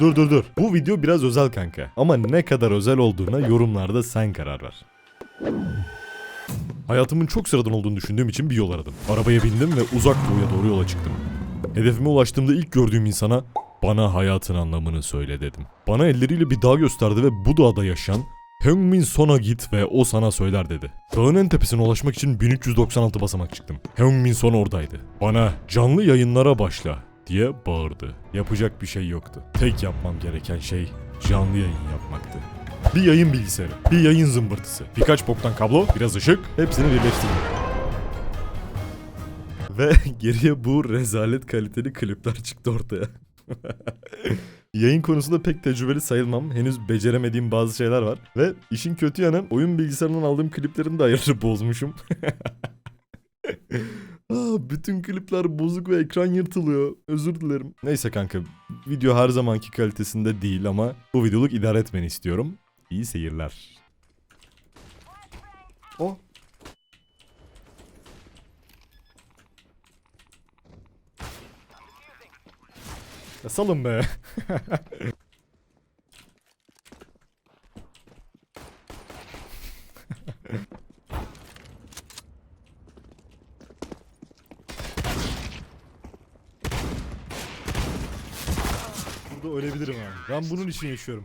dur dur dur. Bu video biraz özel kanka. Ama ne kadar özel olduğuna yorumlarda sen karar ver. Hayatımın çok sıradan olduğunu düşündüğüm için bir yol aradım. Arabaya bindim ve uzak doğuya doğru yola çıktım. Hedefime ulaştığımda ilk gördüğüm insana bana hayatın anlamını söyle dedim. Bana elleriyle bir dağ gösterdi ve bu dağda yaşayan Heung-min Son'a git ve o sana söyler dedi. Dağın en tepesine ulaşmak için 1396 basamak çıktım. Heung-min Son oradaydı. Bana canlı yayınlara başla diye bağırdı. Yapacak bir şey yoktu. Tek yapmam gereken şey canlı yayın yapmaktı. Bir yayın bilgisayarı, bir yayın zımbırtısı, birkaç boktan kablo, biraz ışık, hepsini birleştirdim. Ve geriye bu rezalet kaliteli klipler çıktı ortaya. Yayın konusunda pek tecrübeli sayılmam. Henüz beceremediğim bazı şeyler var. Ve işin kötü yanı oyun bilgisayarından aldığım kliplerin de ayarını bozmuşum. Aa, bütün klipler bozuk ve ekran yırtılıyor. Özür dilerim. Neyse kanka video her zamanki kalitesinde değil ama bu videoluk idare etmeni istiyorum. İyi seyirler. O. Ya salın be. Burada ölebilirim abi. Ben bunun için yaşıyorum.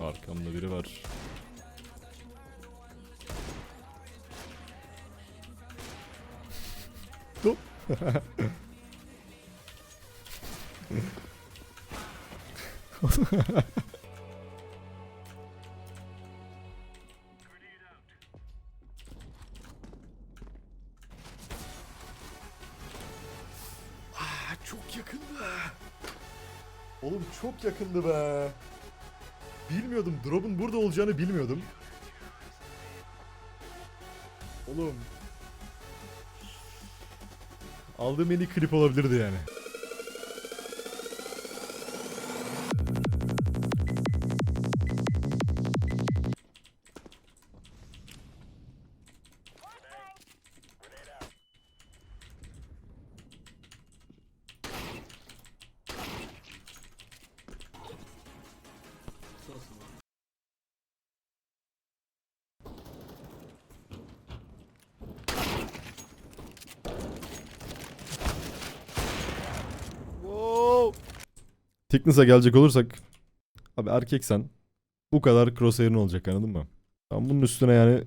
Arkamda biri var. Hop. Oğlum çok yakındı be. Bilmiyordum. Drop'un burada olacağını bilmiyordum. Oğlum. Aldığım en iyi klip olabilirdi yani. Thickness'a gelecek olursak abi erkeksen bu kadar crosshair'ın olacak anladın mı? Ben bunun üstüne yani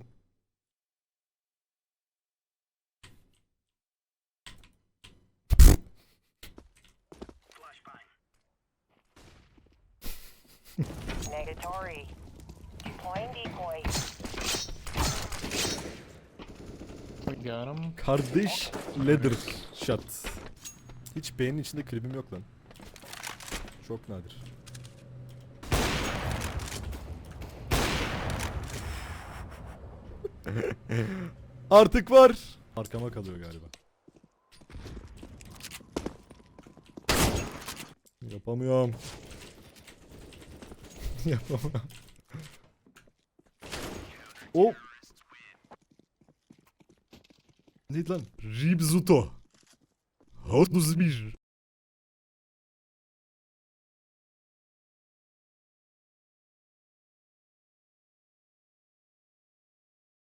Negatory. Deploying decoy. We got him. kardeş leather shot. Hiç beğenin içinde klibim yok lan. Çok nadir. Artık var. Arkama kalıyor galiba. Yapamıyorum. Yapamıyorum. O. Neydi lan? Ribzuto. Hot bir.